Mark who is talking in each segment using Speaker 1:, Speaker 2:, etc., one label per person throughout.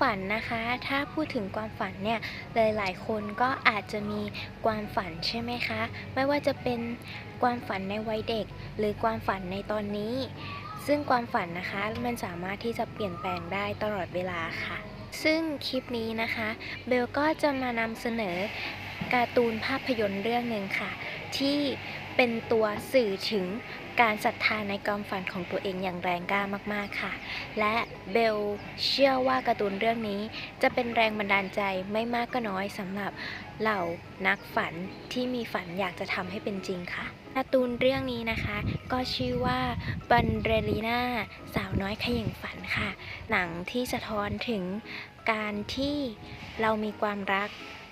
Speaker 1: ฝันนะคะ ถ้าพูดถึงความฝันเนี่ยหลายๆคนก็อาจจะมีความฝันใช่ไหมคะ ไม่ว่าจะเป็นความฝันในวัยเด็ก หรือความฝันในตอนนี้ ซึ่งความฝันนะคะมันสามารถที่จะเปลี่ยนแปลงได้ตลอดเวลาค่ะ ซึ่งคลิปนี้นะคะเบลก็จะมานำเสนอการ์ตูนภาพยนตร์เรื่องหนึ่งค่ะ ที่เป็นตัวสื่อถึง การศรัทธาในความฝันของตัวเองอย่างแรงกล้ามากๆค่ะ และเบลเชื่อว่าการ์ตูนเรื่องนี้จะเป็นแรงบันดาลใจไม่มากก็น้อยสำหรับเหล่านักฝันที่มีฝันอยากจะทำให้เป็นจริงค่ะการ์ตูนเรื่องนี้นะคะ ก็ชื่อว่าบันเรลีนาสาวน้อยขย่งฝันค่ะ หนังที่สะท้อนถึงการที่เรามีความรัก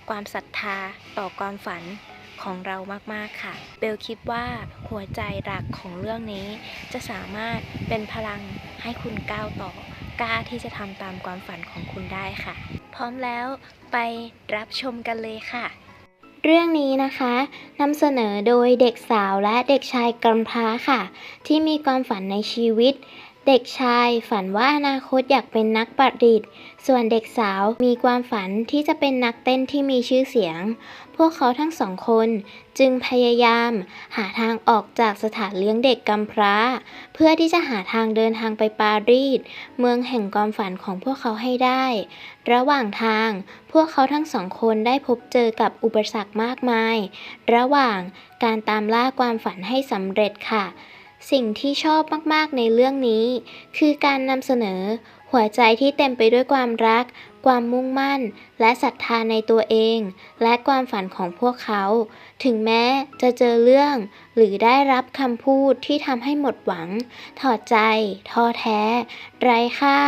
Speaker 1: ความศรัทธาต่อความฝัน ของเรามากๆค่ะ เบลคิดว่าหัวใจหลักของเรื่องนี้ จะสามารถเป็นพลังให้คุณก้าวต่อกล้าที่จะทำตามความฝันของคุณได้ค่ะ พร้อมแล้วไปรับชมกันเลยค่ะ เรื่องนี้นะคะนำเสนอโดยเด็กสาวและเด็กชายกำพร้าค่ะ ที่มีความฝันในชีวิต เด็กชายฝันว่าอนาคตอยากเป็นนักประดิษฐ์ ส่วนเด็กสาวมีความฝันที่จะเป็นนักเต้นที่มีชื่อเสียง พวกเขาทั้งสองคนจึงพยายามหาทางออกจากสถานเลี้ยงเด็กกำพร้า เพื่อที่จะหาทางเดินทางไปปารีส เมืองแห่งความฝันของพวกเขาให้ได้ ระหว่างทางพวกเขาทั้งสองคนได้พบเจอกับอุปสรรคมากมาย ระหว่างการตามล่าความฝันให้สำเร็จค่ะ สิ่งที่ชอบมาก ๆ ในเรื่องนี้ คือการนำเสนอหัวใจที่เต็มไปด้วยความรัก ความมุ่งมั่น และศรัทธาในตัวเอง และความฝันของพวกเขา ถึงแม้จะเจอเรื่อง หรือได้รับคำพูดที่ทำให้หมดหวัง ถอดใจ ท้อแท้ ไร้ค่า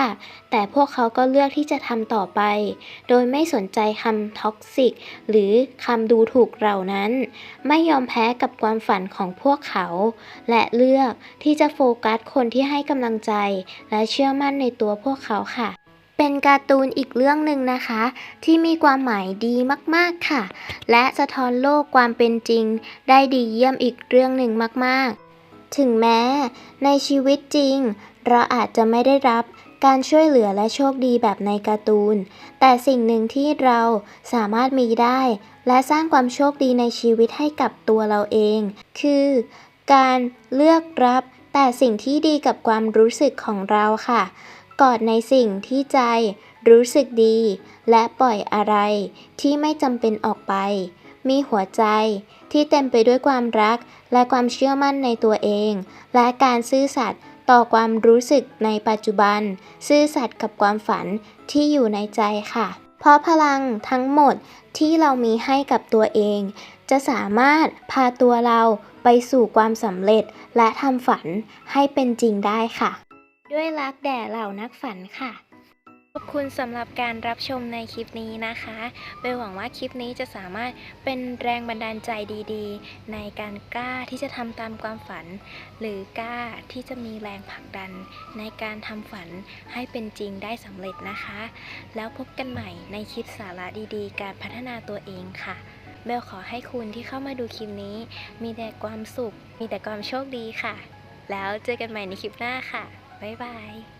Speaker 1: แต่พวกเขาก็เลือกที่จะทำต่อไป โดยไม่สนใจคำท็อกซิก หรือคำดูถูกเหล่านั้น ไม่ยอมแพ้กับความฝันของพวกเขา และเลือกที่จะโฟกัสคนที่ให้กำลังใจ และเชื่อมั่นในตัวพวกเขาค่ะ เป็นการ์ตูนอีกเรื่องหนึ่งนะคะ ที่มีความหมายดีมากๆค่ะ และสะท้อนโลกความเป็นจริง ได้ดีเยี่ยมอีกเรื่องหนึ่งมากๆ ถึงแม้ ในชีวิตจริง เราอาจจะไม่ได้รับการช่วยเหลือและโชคดีแบบในการ์ตูน แต่สิ่งหนึ่งที่เราสามารถมีได้ และสร้างความโชคดีในชีวิตให้กับตัวเราเอง คือ การเลือกรับแต่สิ่งที่ดีกับความรู้สึกของเราค่ะ กอดในสิ่งที่ใจรู้สึกดี และปล่อยอะไรที่ไม่จำเป็นออกไป มีหัวใจที่เต็มไปด้วยความรักและความเชื่อมั่นในตัวเอง และการซื่อสัตย์ต่อความรู้สึกในปัจจุบัน ซื่อสัตย์กับความฝันที่อยู่ในใจค่ะ เพราะพลังทั้งหมดที่เรามีให้กับตัวเอง จะสามารถพาตัวเราไปสู่ความสำเร็จและทำฝันให้เป็นจริงได้ค่ะ ด้วยรักแด่เหล่านักฝันค่ะขอบคุณสำหรับการรับชมในคลิปนี้นะคะเบลหวังว่าคลิปนี้จะสามารถเป็นแรงบันดาลใจดีๆ ในการกล้าที่จะทำตามความฝัน หรือกล้าที่จะมีแรงผลักดัน ในการทำฝันให้เป็นจริงได้สำเร็จนะคะ แล้วพบกันใหม่ในคลิปสาระดีๆ การพัฒนาตัวเองค่ะ เบลขอให้คุณที่เข้ามาดูคลิปนี้ มีแต่ความสุข มีแต่ความโชคดีค่ะ แล้วเจอกันใหม่ในคลิปหน้าค่ะ บ๊ายบาย